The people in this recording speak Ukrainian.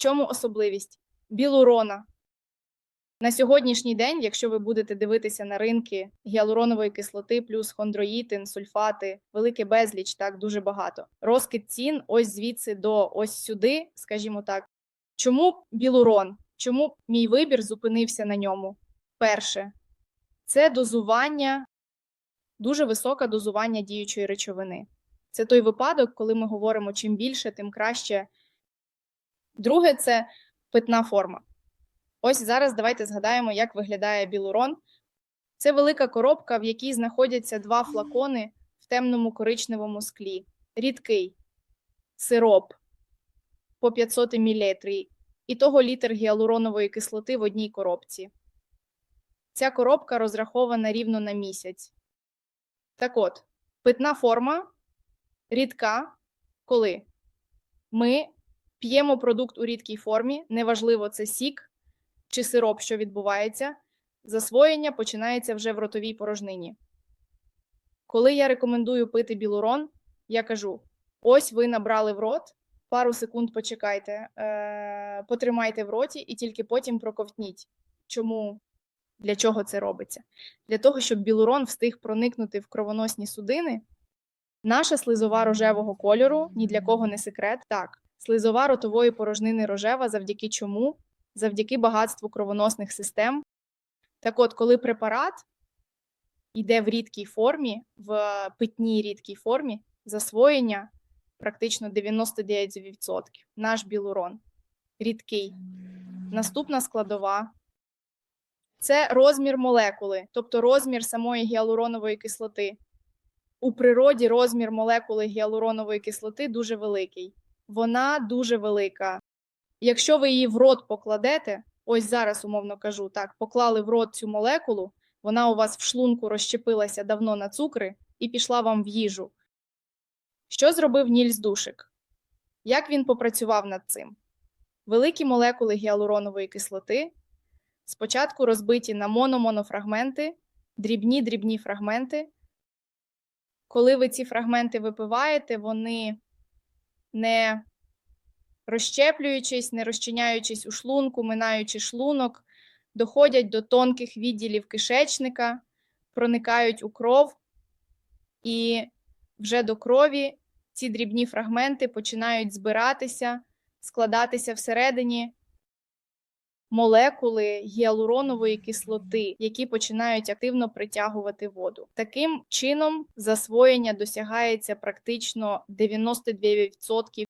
чому особливість? Білурона. На сьогоднішній день, якщо ви будете дивитися на ринки гіалуронової кислоти, плюс хондроїтин, сульфати, великий безліч, так дуже багато. Розкид цін ось звідси до ось сюди, скажімо так. Чому білурон? Чому мій вибір зупинився на ньому? Перше, це дозування, дуже високе дозування діючої речовини. Це той випадок, коли ми говоримо чим більше, тим краще. Друге, це питна форма. Ось зараз давайте згадаємо, як виглядає білурон. Це велика коробка, в якій знаходяться два флакони в темному коричневому склі. Рідкий сироп по 500 мл. І того літр гіалуронової кислоти в одній коробці. Ця коробка розрахована рівно на місяць. Так от, питна форма рідка, коли ми п'ємо продукт у рідкій формі, неважливо, це сік чи сироп, що відбувається, засвоєння починається вже в ротовій порожнині. Коли я рекомендую пити білурон, я кажу: ось ви набрали в рот, пару секунд почекайте, е- потримайте в роті і тільки потім проковтніть. Чому? Для чого це робиться? Для того, щоб білурон встиг проникнути в кровоносні судини. Наша слизова рожевого кольору ні для кого не секрет. Так, слизова ротової порожнини рожева завдяки чому? Завдяки багатству кровоносних систем. Так от, коли препарат йде в рідкій формі, в питній рідкій формі, засвоєння практично 99%. Наш білурон рідкий. Наступна складова це розмір молекули, тобто розмір самої гіалуронової кислоти. У природі розмір молекули гіалуронової кислоти дуже великий. Вона дуже велика. Якщо ви її в рот покладете, ось зараз умовно кажу, так, поклали в рот цю молекулу, вона у вас в шлунку розщепилася давно на цукри і пішла вам в їжу. Що зробив Нільс Душик? Як він попрацював над цим? Великі молекули гіалуронової кислоти спочатку розбиті на мономонофрагменти, дрібні дрібні фрагменти. Коли ви ці фрагменти випиваєте, вони не розщеплюючись, не розчиняючись у шлунку, минаючи шлунок, доходять до тонких відділів кишечника, проникають у кров, і вже до крові ці дрібні фрагменти починають збиратися, складатися всередині молекули гіалуронової кислоти, які починають активно притягувати воду. Таким чином засвоєння досягається практично 92%